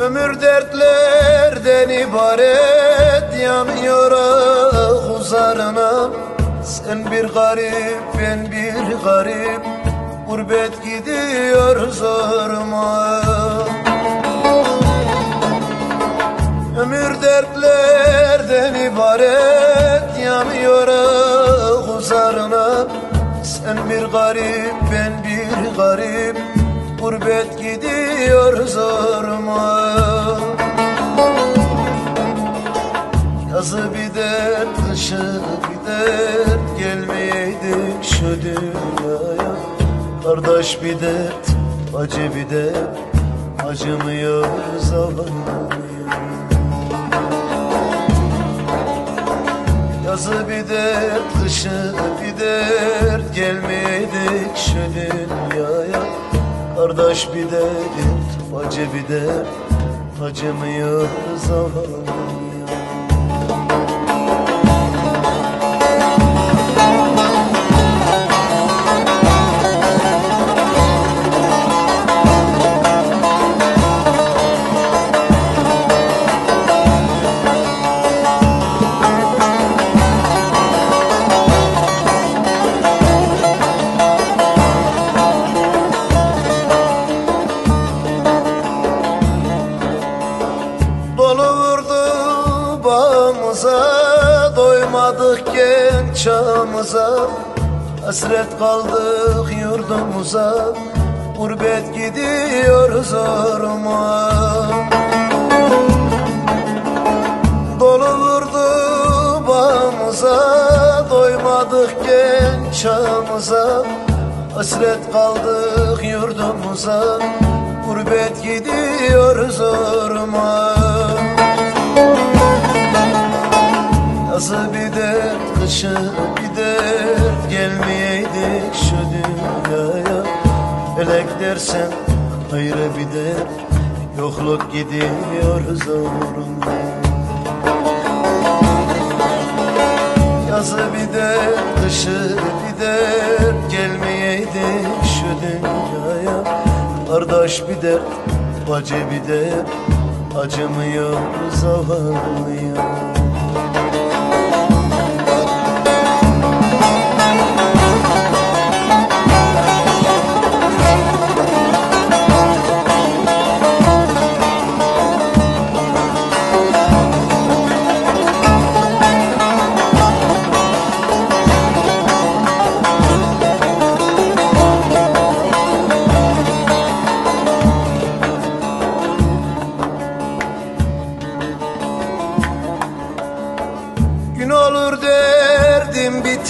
Ömür dertlerden ibaret yanıyor ah uzarına Sen bir garip ben bir garip Gurbet gidiyor zoruma. Ömür dertlerden ibaret yanıyor ah uzarına Sen bir garip ben bir garip Gurbet gidiyor zoruma. Yazı bir dert, kışı bir dert Gelmeyeydik şu dünyaya. Kardeş bir dert, acı bir dert Acımıyor zavallı. Yazı bir dert, kışı bir dert Gelmeydik şu dünyaya Kardeş bir dert, acı bir dert Acımıyor zavallı bağımıza Doymadık genç çağımıza. Hasret kaldık yurdumuza Gurbet gidiyor zoruma Dolu vurdu bağımıza Doymadık genç çağımıza. Hasret kaldık yurdumuza Gurbet gidiyor zoruma Yazı bir dert, kışı bir dert. Gelmeyeydik şu dünyaya. Felek dersen ayrı bir dert. Yokluk gidiyor zoruma Yazı bir dert, kışı bir dert. Gelmeyeydik şu dünyaya. Kardeş bir dert, bacı bir dert. Acımıyor zavallıya olur biter